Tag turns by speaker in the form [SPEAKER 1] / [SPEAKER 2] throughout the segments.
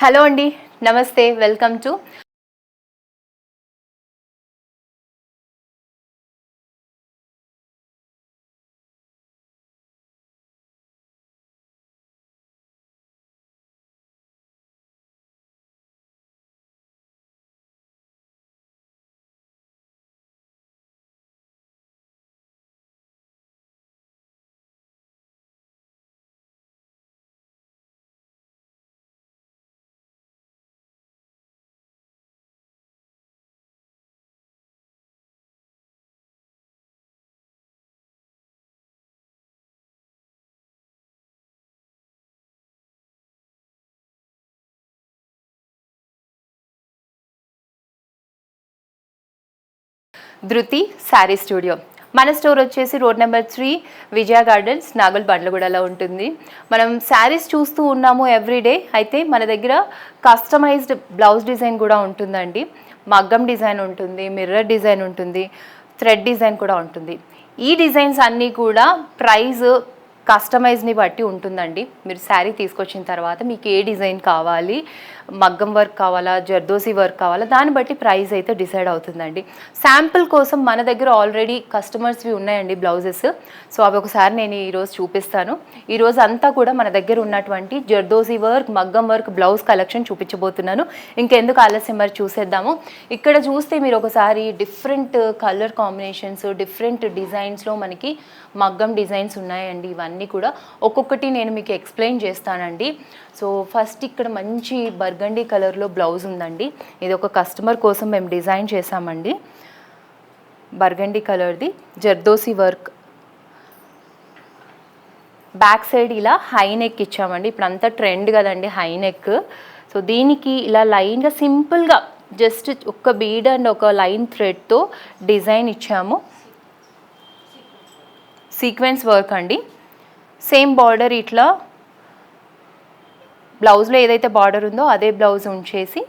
[SPEAKER 1] Hello అండి నమస్తే welcome to Dhruti sari studio. మన స్టోర్ వచ్చేసి road number three Vijaya gardens Nagole బండ్లగూడలో ఉంటుంది. మనం శారీస్ చూస్తూ ఉన్నాము ఎవ్రీడే అయితే మన దగ్గర కస్టమైజ్డ్ బ్లౌజ్ డిజైన్ కూడా ఉంటుందండి. మగ్గం డిజైన్ ఉంటుంది మిర్రర్ డిజైన్ ఉంటుంది థ్రెడ్ డిజైన్ కూడా ఉంటుంది. ఈ డిజైన్స్ అన్నీ కూడా ప్రైజ్ కస్టమైజ్ని బట్టి ఉంటుందండి. మీరు శారీ తీసుకొచ్చిన తర్వాత మీకు ఏ డిజైన్ కావాలి మగ్గం వర్క్ కావాలా జర్దోసి వర్క్ కావాలా దాన్ని బట్టి ప్రైస్ అయితే డిసైడ్ అవుతుందండి. శాంపుల్ కోసం మన దగ్గర ఆల్రెడీ కస్టమర్స్వి ఉన్నాయండి బ్లౌజెస్. సో అవి ఒకసారి నేను ఈరోజు చూపిస్తాను. ఈరోజు అంతా కూడా మన దగ్గర ఉన్నటువంటి జర్దోసి వర్క్ మగ్గం వర్క్ బ్లౌజ్ కలెక్షన్ చూపించబోతున్నాను. ఇంకెందుకు ఆలస్యం మరి చూసేద్దాము. ఇక్కడ చూస్తే మీరు ఒకసారి డిఫరెంట్ కలర్ కాంబినేషన్స్ డిఫరెంట్ డిజైన్స్లో మనకి మగ్గం డిజైన్స్ ఉన్నాయండి ఇవన్నీ. అన్నీ కూడా ఒక్కొక్కటి నేను మీకు ఎక్స్ప్లెయిన్ చేస్తానండి. సో ఫస్ట్ ఇక్కడ మంచి బర్గండీ కలర్లో బ్లౌజ్ ఉందండి. ఇది ఒక కస్టమర్ కోసం మేము డిజైన్ చేసామండి బర్గండీ కలర్ది జర్దోసి వర్క్. బ్యాక్ సైడ్ ఇలా హై నెక్ ఇచ్చామండి. ఇప్పుడు అంతా ట్రెండ్ కదండి హై నెక్. సో దీనికి ఇలా లైన్గా సింపుల్గా జస్ట్ ఒక బీడ్ అండ్ ఒక లైన్ థ్రెడ్తో డిజైన్ ఇచ్చాము. సీక్వెన్స్ వర్క్ అండి. సేమ్ బార్డర్ ఇట్లా బ్లౌజ్లో ఏదైతే బార్డర్ ఉందో అదే బ్లౌజ్ ఉంచేసి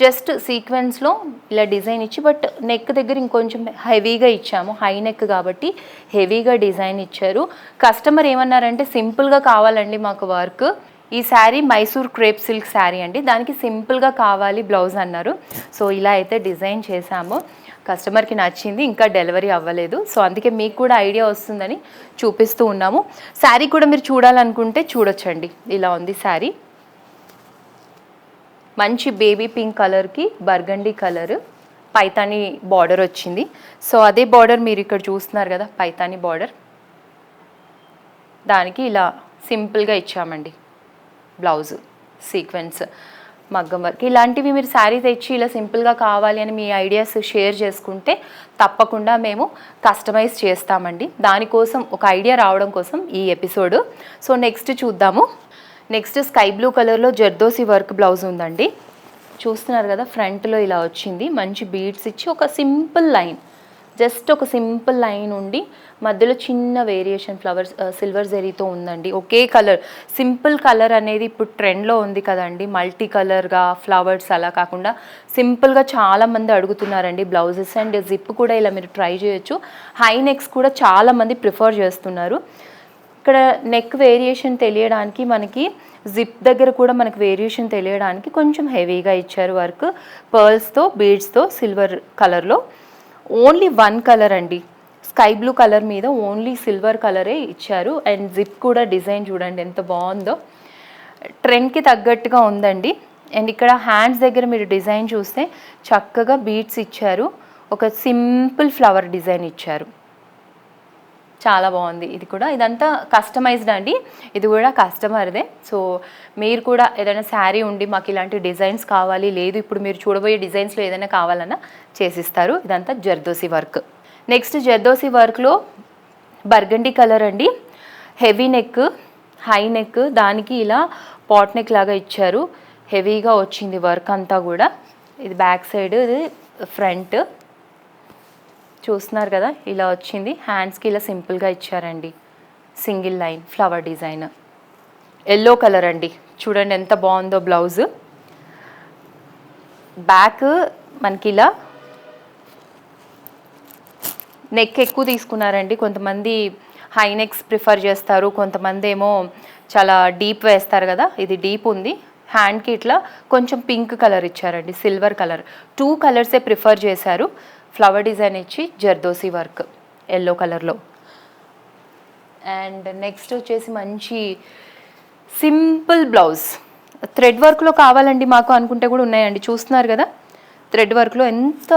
[SPEAKER 1] జస్ట్ సీక్వెన్స్లో ఇలా డిజైన్ ఇచ్చి బట్ నెక్ దగ్గర ఇంకొంచెం హెవీగా ఇచ్చాము హై నెక్ కాబట్టి హెవీగా డిజైన్ ఇచ్చారు. కస్టమర్ ఏమన్నారంటే సింపుల్గా కావాలండి మాకు వర్క్. ఈ శారీ మైసూర్ క్రేప్ సిల్క్ శారీ అండి దానికి సింపుల్గా కావాలి బ్లౌజ్ అన్నారు. సో ఇలా అయితే డిజైన్ చేశాము. కస్టమర్కి నచ్చింది ఇంకా డెలివరీ అవ్వలేదు. సో అందుకే మీకు కూడా ఐడియా వస్తుందని చూపిస్తూ ఉన్నాము. శారీ కూడా మీరు చూడాలనుకుంటే చూడొచ్చండి. ఇలా ఉంది శారీ. మంచి బేబీ పింక్ కలర్కి బర్గండీ కలర్. పైతాని బార్డర్ వచ్చింది. సో అదే బార్డర్ మీరు ఇక్కడ చూస్తున్నారు కదా పైతాని బార్డర్. దానికి ఇలా సింపుల్గా ఇచ్చామండి. Blouse sequence. మగ్గం వర్క్ ఇలాంటివి మీరు శారీ తెచ్చి ఇలా సింపుల్గా కావాలి అని మీ ఐడియాస్ షేర్ చేసుకుంటే తప్పకుండా మేము కస్టమైజ్ చేస్తామండి. దానికోసం ఒక ఐడియా రావడం కోసం ఈ ఎపిసోడ్ సో నెక్స్ట్ చూద్దాము. నెక్స్ట్ స్కై బ్లూ కలర్లో జర్దోసి వర్క్ బ్లౌజ్ ఉందండి. చూస్తున్నారు కదా ఫ్రంట్లో ఇలా వచ్చింది. మంచి బీడ్స్ ఇచ్చి ఒక సింపుల్ లైన్ జస్ట్ ఒక సింపుల్ లైన్ ఉండి మధ్యలో చిన్న వేరియేషన్ ఫ్లవర్స్ సిల్వర్ జెరీతో ఉందండి. ఒకే కలర్. సింపుల్ కలర్ అనేది ఇప్పుడు ట్రెండ్లో ఉంది కదండి. మల్టీ కలర్గా ఫ్లవర్స్ అలా కాకుండా సింపుల్గా చాలామంది అడుగుతున్నారండి బ్లౌజెస్ అండ్ జిప్ కూడా ఇలా మీరు ట్రై చేయొచ్చు. హై నెక్స్ కూడా చాలామంది ప్రిఫర్ చేస్తున్నారు. ఇక్కడ నెక్ వేరియేషన్ తెలియడానికి మనకి జిప్ దగ్గర కూడా మనకి వేరియేషన్ తెలియడానికి కొంచెం హెవీగా ఇచ్చారు వర్క్. పర్ల్స్తో బీడ్స్తో సిల్వర్ కలర్లో. ఓన్లీ వన్ కలర్ అండి. స్కై బ్లూ కలర్ మీద ఓన్లీ సిల్వర్ కలరే ఇచ్చారు. అండ్ జిప్ కూడా డిజైన్ చూడండి ఎంత బాగుందో. ట్రెండ్కి తగ్గట్టుగా ఉందండి. అండ్ ఇక్కడ హ్యాండ్స్ దగ్గర మీరు డిజైన్ చూస్తే చక్కగా బీట్స్ ఇచ్చారు. ఒక సింపుల్ ఫ్లవర్ డిజైన్ ఇచ్చారు. చాలా బాగుంది. ఇది కూడా ఇదంతా కస్టమైజ్డ్ అండి. ఇది కూడా కస్టమర్దే సో మీరు కూడా ఏదైనా శారీ ఉండి మాకు ఇలాంటి డిజైన్స్ కావాలి లేదు ఇప్పుడు మీరు చూడబోయే డిజైన్స్లో ఏదైనా కావాలన్నా చేసిస్తారు. ఇదంతా జర్దోసి వర్క్. నెక్స్ట్ జర్దోసి వర్క్లో బర్గండి కలర్ అండి. హెవీ నెక్ హై నెక్ దానికి ఇలా పాట్ నెక్ లాగా ఇచ్చారు. హెవీగా వచ్చింది వర్క్ అంతా కూడా. ఇది బ్యాక్ సైడ్ ఇది ఫ్రంట్ చూస్తున్నారు కదా ఇలా వచ్చింది. హ్యాండ్స్కి ఇలా సింపుల్గా ఇచ్చారండి. Single line flower design yellow colour అండి. చూడండి ఎంత బాగుందో బ్లౌజ్ బ్యాక్ మనకి ఇలా నెక్ ఎక్కువ తీసుకున్నారండి. కొంతమంది హై నెక్స్ ప్రిఫర్ చేస్తారు. కొంతమంది ఏమో చాలా డీప్ వేస్తారు కదా ఇది డీప్ ఉంది. హ్యాండ్కి ఇట్లా కొంచెం పింక్ కలర్ ఇచ్చారండి సిల్వర్ కలర్ టూ కలర్సే ప్రిఫర్ చేశారు. ఫ్లవర్ డిజైన్ ఇచ్చి జర్దోసి వర్క్ ఎల్లో కలర్లో అండ్ నెక్స్ట్ వచ్చేసి మంచి సింపుల్ బ్లౌజ్ థ్రెడ్ వర్క్లో కావాలండి మాకు అనుకుంటే కూడా ఉన్నాయండి చూస్తున్నారు కదా? థ్రెడ్ వర్క్లో ఎంత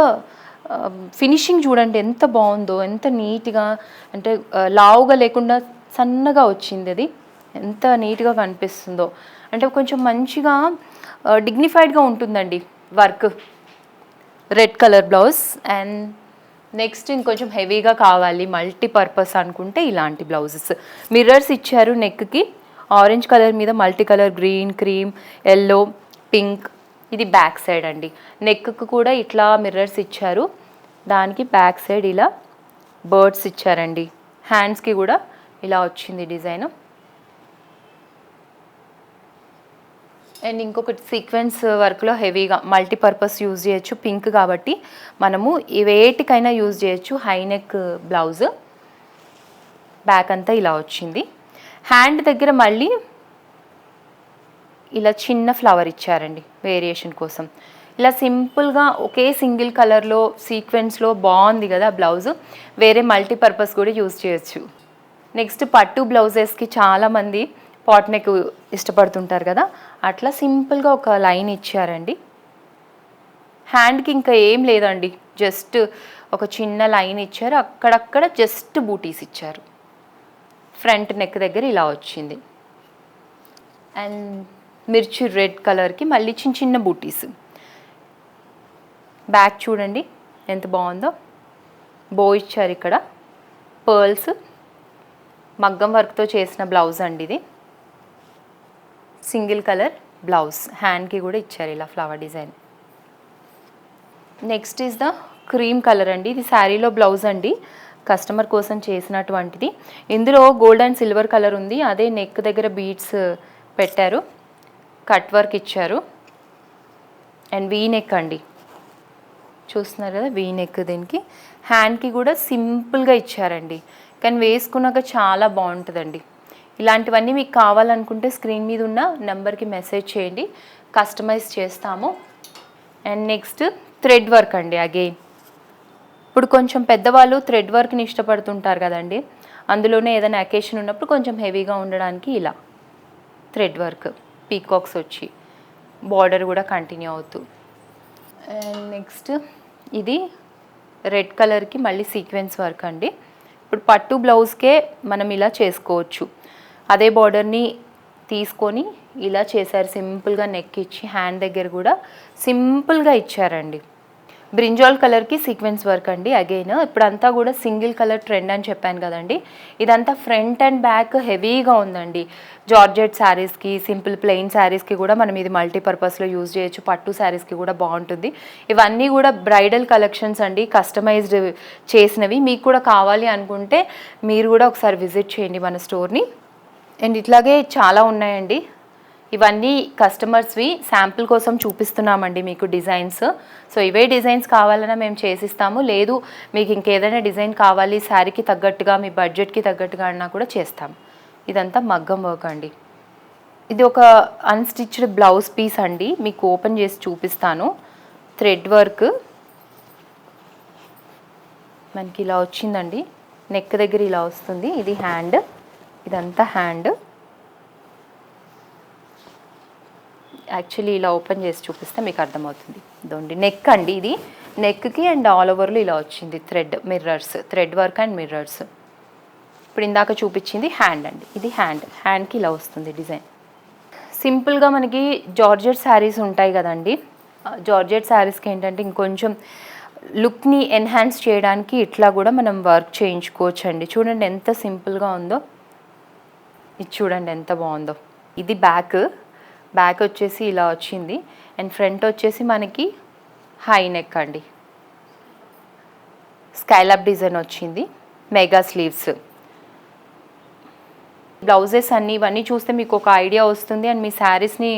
[SPEAKER 1] um, ఫినిషింగ్ చూడండి ఎంత బాగుందో ఎంత నీట్గా అంటే లావుగా లేకుండా సన్నగా వచ్చింది అది. ఎంత నీట్గా కనిపిస్తుందో. అంటే కొంచెం మంచిగా డిగ్నిఫైడ్గా ఉంటుందండి work red colour blouse and next ఇంకొంచెం హెవీగా కావాలి మల్టీపర్పస్ అనుకుంటే ఇలాంటి బ్లౌజెస్. మిర్రర్స్ ఇచ్చారు నెక్కి ఆరెంజ్ కలర్ మీద multi colour green cream yellow pink ఇది బ్యాక్ సైడ్ అండి. నెక్కు కూడా ఇట్లా మిర్రర్స్ ఇచ్చారు. దానికి బ్యాక్ సైడ్ ఇలా బర్డ్స్ ఇచ్చారండి. హ్యాండ్స్కి కూడా ఇలా వచ్చింది డిజైన్. అండ్ ఇంకొకటి సీక్వెన్స్ వర్క్లో హెవీగా మల్టీపర్పస్ యూజ్ చేయొచ్చు పింక్ కాబట్టి. మనము వేటికైనా యూజ్ చేయొచ్చు హైనెక్ బ్లౌజ్. బ్యాక్ అంతా ఇలా వచ్చింది. హ్యాండ్ దగ్గర మళ్ళీ ఇలా చిన్న ఫ్లవర్ ఇచ్చారండి వేరియేషన్ కోసం. ఇలా సింపుల్గా ఒకే సింగిల్ కలర్లో సీక్వెన్స్లో బాగుంది కదా బ్లౌజ్. వేరే మల్టీపర్పస్ కూడా యూజ్ చేయొచ్చు. నెక్స్ట్ పట్టు బ్లౌజెస్కి చాలామంది పాట్ నెక్ ఇష్టపడుతుంటారు కదా అట్లా సింపుల్గా ఒక లైన్ ఇచ్చారండి. హ్యాండ్కి ఇంకా ఏం లేదండి జస్ట్ ఒక చిన్న లైన్ ఇచ్చారు అక్కడక్కడ జస్ట్ బూటీస్ ఇచ్చారు. ఫ్రంట్ నెక్ దగ్గర ఇలా వచ్చింది. అండ్ మిర్చి రెడ్ కలర్కి మళ్ళీ చిన్న చిన్న బూటీస్. బ్యాక్ చూడండి ఎంత బాగుందో. బో ఇచ్చారు ఇక్కడ పర్ల్స్. మగ్గం వర్క్తో చేసిన బ్లౌజ్ అండి ఇది. Single colour blouse. హ్యాండ్కి కూడా ఇచ్చారు ఇలా flower design next is the cream colour అండి. ఇది శారీలో బ్లౌజ్ అండి. కస్టమర్ కోసం చేసినటువంటిది. ఇందులో గోల్డ్ అండ్ సిల్వర్ కలర్ ఉంది. అదే నెక్ దగ్గర బీడ్స్ పెట్టారు. కట్ వర్క్ ఇచ్చారు. అండ్ వీ నెక్ అండి. చూస్తున్నారు కదా వీ నెక్ దీనికి. హ్యాండ్కి కూడా సింపుల్గా ఇచ్చారండి. కానీ వేసుకున్నాక చాలా బాగుంటుందండి. ఇలాంటివన్నీ మీకు కావాలనుకుంటే స్క్రీన్ మీద ఉన్న నెంబర్కి మెసేజ్ చేయండి. కస్టమైజ్ చేస్తాము. అండ్ నెక్స్ట్ థ్రెడ్ వర్క్ అండి అగైన్ ఇప్పుడు కొంచెం పెద్దవాళ్ళు థ్రెడ్ వర్క్ని ఇష్టపడుతుంటారు కదండి. అందులోనే ఏదైనా అకేషన్ ఉన్నప్పుడు కొంచెం హెవీగా ఉండడానికి ఇలా థ్రెడ్ వర్క్ పీకాక్స్ వచ్చి బార్డర్ కూడా కంటిన్యూ అవుతూ. అండ్ నెక్స్ట్ ఇది రెడ్ కలర్కి మళ్ళీ సీక్వెన్స్ వర్క్ అండి. ఇప్పుడు పట్టు బ్లౌజ్కే మనం ఇలా చేసుకోవచ్చు. అదే బార్డర్ని తీసుకొని ఇలా చేశారు. సింపుల్గా నెక్ ఇచ్చి హ్యాండ్ దగ్గర కూడా సింపుల్గా ఇచ్చారండి. బ్రింజాల్ కలర్కి సీక్వెన్స్ వర్క్ అండి. అగైన్ ఇప్పుడంతా కూడా సింగిల్ కలర్ ట్రెండ్ అని చెప్పాను కదండి. ఇదంతా ఫ్రంట్ అండ్ బ్యాక్ హెవీగా ఉందండి. జార్జెట్ శారీస్కి సింపుల్ ప్లెయిన్ శారీస్కి కూడా మనం ఇది మల్టీపర్పస్లో యూజ్ చేయొచ్చు. పట్టు శారీస్కి కూడా బాగుంటుంది. ఇవన్నీ కూడా బ్రైడల్ కలెక్షన్స్ అండి. కస్టమైజ్డ్ చేసినవి. మీకు కూడా కావాలి అనుకుంటే మీరు కూడా ఒకసారి విజిట్ చేయండి మన స్టోర్ని అండ్ ఇట్లాగే చాలా ఉన్నాయండి. ఇవన్నీ కస్టమర్స్వి శాంపుల్ కోసం చూపిస్తున్నామండి మీకు డిజైన్స్. సో ఇవే డిజైన్స్ కావాలన్నా మేము చేసిస్తాము. లేదు మీకు ఇంకేదైనా డిజైన్ కావాలి శారీకి తగ్గట్టుగా మీ బడ్జెట్కి తగ్గట్టుగా అన్నా కూడా చేస్తాం. ఇదంతా మగ్గం వర్క్ అండి. ఇది ఒక అన్స్టిచ్డ్ బ్లౌజ్ పీస్ అండి. మీకు ఓపెన్ చేసి చూపిస్తాను. Thread work. మనకి ఇలా వచ్చిందండి. నెక్ దగ్గర ఇలా వస్తుంది. ఇది హ్యాండ్. ఇదంతా హ్యాండ్. యాక్చువల్లీ ఇలా ఓపెన్ చేసి చూపిస్తే మీకు అర్థమవుతుంది. దోండి నెక్ అండి ఇది. నెక్కి అండ్ ఆల్ ఓవర్లో ఇలా వచ్చింది thread mirrors. Thread work and mirrors. ఇప్పుడు ఇందాక చూపించింది హ్యాండ్ అండి. ఇది హ్యాండ్. హ్యాండ్కి ఇలా వస్తుంది డిజైన్. సింపుల్గా మనకి జార్జెట్ శారీస్ ఉంటాయి కదండి. జార్జెట్ శారీస్కి ఏంటంటే ఇంకొంచెం లుక్ని ఎన్హాన్స్ చేయడానికి ఇట్లా కూడా మనం వర్క్ చేయించుకోవచ్చు అండి చూడండి ఎంత సింపుల్గా ఉందో. ఇది చూడండి ఎంత బాగుందో. ఇది బ్యాక్ బ్యాక్ వచ్చేసి ఇలా వచ్చింది. అండ్ ఫ్రంట్ వచ్చేసి మనకి హై నెక్ అండి. స్కైలప్ డిజైన్ వచ్చింది. మెగా స్లీవ్స్ బ్లౌజెస్ అన్నీ ఇవన్నీ చూస్తే మీకు ఒక ఐడియా వస్తుంది. అండ్ మీ శారీస్ని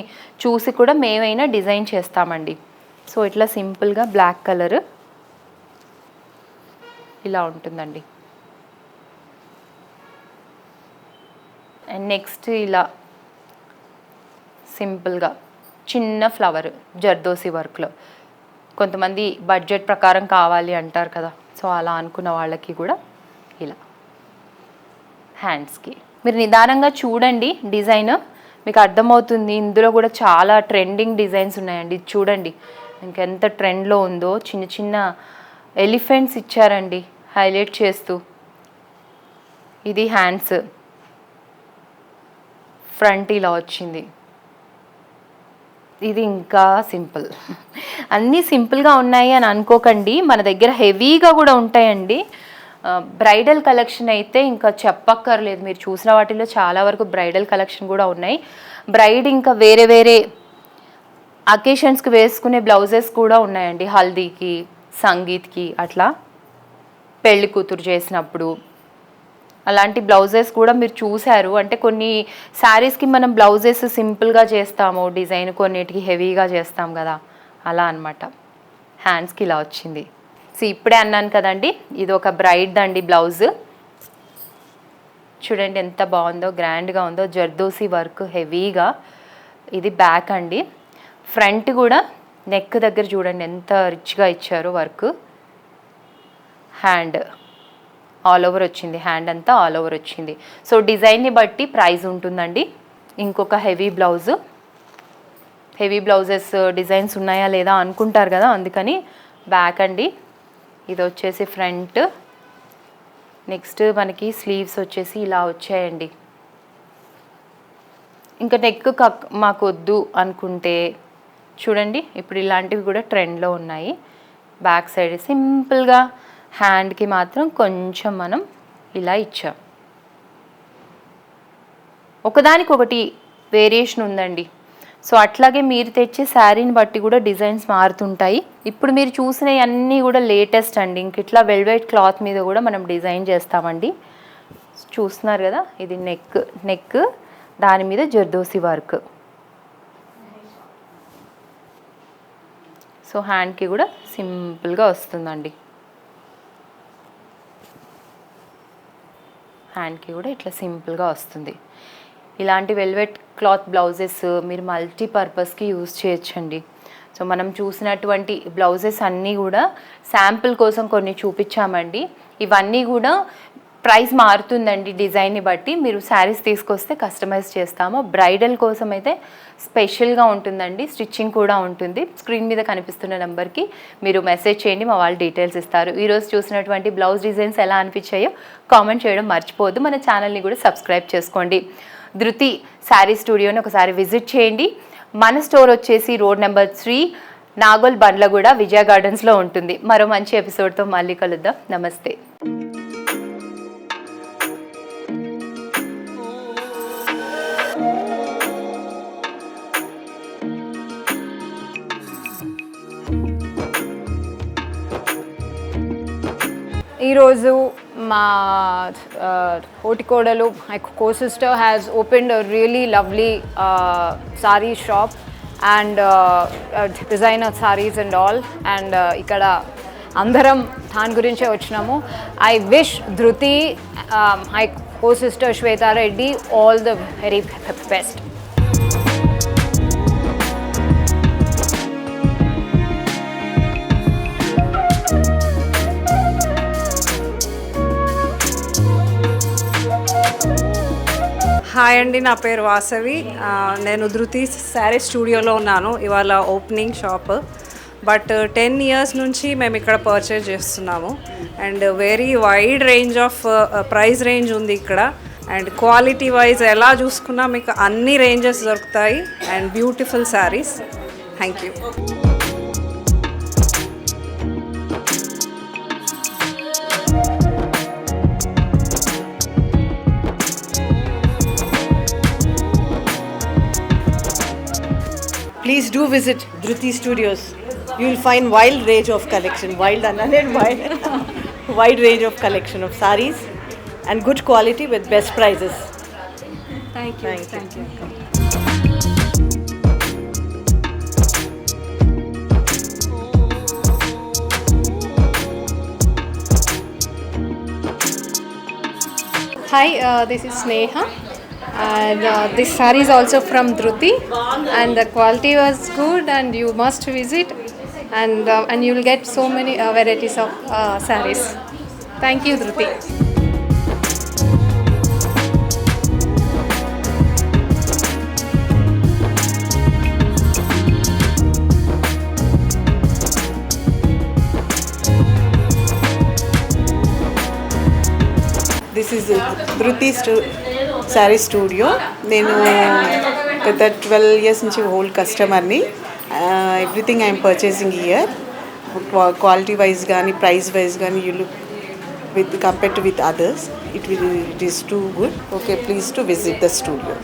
[SPEAKER 1] చూసి కూడా మేమైనా డిజైన్ చేస్తామండి. సో ఇట్లా సింపుల్గా బ్లాక్ కలర్ ఇలా ఉంటుందండి. అండ్ నెక్స్ట్ ఇలా సింపుల్గా చిన్న ఫ్లవర్ జర్దోసి వర్క్లో. కొంతమంది బడ్జెట్ ప్రకారం కావాలి అంటారు కదా. సో అలా అనుకున్న వాళ్ళకి కూడా ఇలా. హ్యాండ్స్కి మీరు నిదానంగా చూడండి డిజైన్. మీకు అర్థమవుతుంది. ఇందులో కూడా చాలా ట్రెండింగ్ డిజైన్స్ ఉన్నాయండి. ఇది చూడండి. ఇంకెంత ట్రెండ్లో ఉందో చిన్న చిన్న ఎలిఫెంట్స్ ఇచ్చారండి. హైలైట్ చేస్తూ. ఇది హ్యాండ్స్ ఫ్రంట్ ఇలా వచ్చింది. ఇది ఇంకా సింపుల్. అన్నీ సింపుల్గా ఉన్నాయి అని అనుకోకండి. మన దగ్గర హెవీగా కూడా ఉంటాయండి. బ్రైడల్ కలెక్షన్ అయితే ఇంకా చెప్పక్కర్లేదు. మీరు చూసిన వాటిలో చాలా వరకు బ్రైడల్ కలెక్షన్ కూడా ఉన్నాయి. బ్రైడ్ ఇంకా వేరే వేరే అకేషన్స్కి వేసుకునే బ్లౌజెస్ కూడా ఉన్నాయండి. హల్దీకి సంగీత్కి అట్లా. పెళ్ళి కూతురు చేసినప్పుడు అలాంటి బ్లౌజెస్ కూడా మీరు చూశారు. అంటే కొన్ని శారీస్కి మనం బ్లౌజెస్ సింపుల్గా చేస్తాము డిజైన్ కొన్నిటికి హెవీగా చేస్తాం కదా. అలా అన్నమాట. హ్యాండ్స్కి ఇలా వచ్చింది. సో ఇప్పుడే అన్నాను కదండి ఇది ఒక బ్రైడ్ అండి బ్లౌజ్. చూడండి ఎంత బాగుందో గ్రాండ్గా ఉందో జర్దోసి వర్క్ హెవీగా. ఇది బ్యాక్ అండి. ఫ్రంట్ కూడా నెక్ దగ్గర చూడండి ఎంత రిచ్గా ఇచ్చారో వర్క్. హ్యాండ్. ఆల్ ఓవర్ వచ్చింది హ్యాండ్ అంతా ఆల్ ఓవర్ వచ్చింది. సో డిజైన్ని బట్టి ప్రైస్ ఉంటుందండి. ఇంకొక heavy blouse heavy blouses designs ఉన్నాయా లేదా అనుకుంటారు కదా అందుకని బ్యాక్ అండి. ఇది వచ్చేసి ఫ్రంట్ నెక్స్ట్ మనకి స్లీవ్స్ వచ్చేసి ఇలా వచ్చాయండి. ఇంకా నెక్ కక్ మాకు వద్దు అనుకుంటే చూడండి ఇప్పుడు ఇలాంటివి కూడా ట్రెండ్లో ఉన్నాయి. బ్యాక్ సైడ్ సింపుల్గా హ్యాండ్కి మాత్రం కొంచెం మనం ఇలా ఇచ్చాం. ఒకదానికొకటి వేరియేషన్ ఉందండి. సో అట్లాగే మీరు తెచ్చే శారీని బట్టి కూడా డిజైన్స్ మారుతుంటాయి. ఇప్పుడు మీరు చూసినవి అన్నీ కూడా లేటెస్ట్ అండి. ఇంక ఇట్లా వెల్వెట్ క్లాత్ మీద కూడా మనం డిజైన్ చేస్తామండి. చూస్తున్నారు కదా ఇది నెక్ నెక్ దాని మీద జర్దోసి వర్క్. సో హ్యాండ్కి కూడా సింపుల్గా వస్తుందండి. హ్యాండ్కి కూడా ఇట్లా సింపుల్గా వస్తుంది. ఇలాంటి వెల్వెట్ క్లాత్ బ్లౌజెస్ మీరు మల్టీపర్పస్కి యూజ్ చేయొచ్చండి. సో మనం చూసినటువంటి బ్లౌజెస్ అన్నీ కూడా శాంపుల్ కోసం కొన్ని చూపించామండి. ఇవన్నీ కూడా ప్రైస్ మారుతుందండి డిజైన్ని బట్టి. మీరు శారీస్ తీసుకొస్తే కస్టమైజ్ చేస్తాము. బ్రైడల్ కోసం అయితే స్పెషల్గా ఉంటుందండి. స్టిచ్చింగ్ కూడా ఉంటుంది. స్క్రీన్ మీద కనిపిస్తున్న నెంబర్కి మీరు మెసేజ్ చేయండి మా వాళ్ళు డీటెయిల్స్ ఇస్తారు. ఈరోజు చూసినటువంటి బ్లౌజ్ డిజైన్స్ ఎలా అనిపించాయో కామెంట్ చేయడం మర్చిపోవద్దు. మన ఛానల్ని కూడా సబ్స్క్రైబ్ చేసుకోండి. ధృతి శారీ స్టూడియోని ఒకసారి విజిట్ చేయండి. మన స్టోర్ వచ్చేసి road number three Nagole Bandlaguda Vijaya గార్డెన్స్లో ఉంటుంది. మరో మంచి ఎపిసోడ్తో మళ్ళీ కలుద్దాం. నమస్తే.
[SPEAKER 2] ఈరోజు మా హోటికోడలు my co sister has opened really lovely sari shop and designer saris and all and ఇక్కడ అందరం దాని గురించే వచ్చినాము. I wish Dhruti my co sister Shweta Reddy all the very best
[SPEAKER 3] hi అండి నా పేరు వాసవి. నేను ధృతి శారీ స్టూడియోలో ఉన్నాను ఇవాళ opening shop. But ten years నుంచి మేము ఇక్కడ పర్చేజ్ చేస్తున్నాము. And very wide range of price range ఉంది ఇక్కడ. అండ్ క్వాలిటీ వైజ్ ఎలా చూసుకున్నా మీకు అన్ని రేంజెస్ దొరుకుతాయి. And beautiful saris. Thank you.
[SPEAKER 4] Please do visit Druti Studios. You will find wild range of collection, wild and wild, wide range of collection of saris and good quality with best prices. Thank you. Thank, you.
[SPEAKER 5] Hi, uh, this is Sneha and uh, this saree is also from Druti and the quality was good and you must visit and uh, and you will get so many uh, varieties of uh, sarees. Thank you
[SPEAKER 6] Druti. This is Druti's sari studio. నేను గత twelve years నుంచి old కస్టమర్ని. Everything I'm purchasing here quality wise కానీ price wise కానీ you look with compare to with others. It will it is too good. Okay please to visit the studio.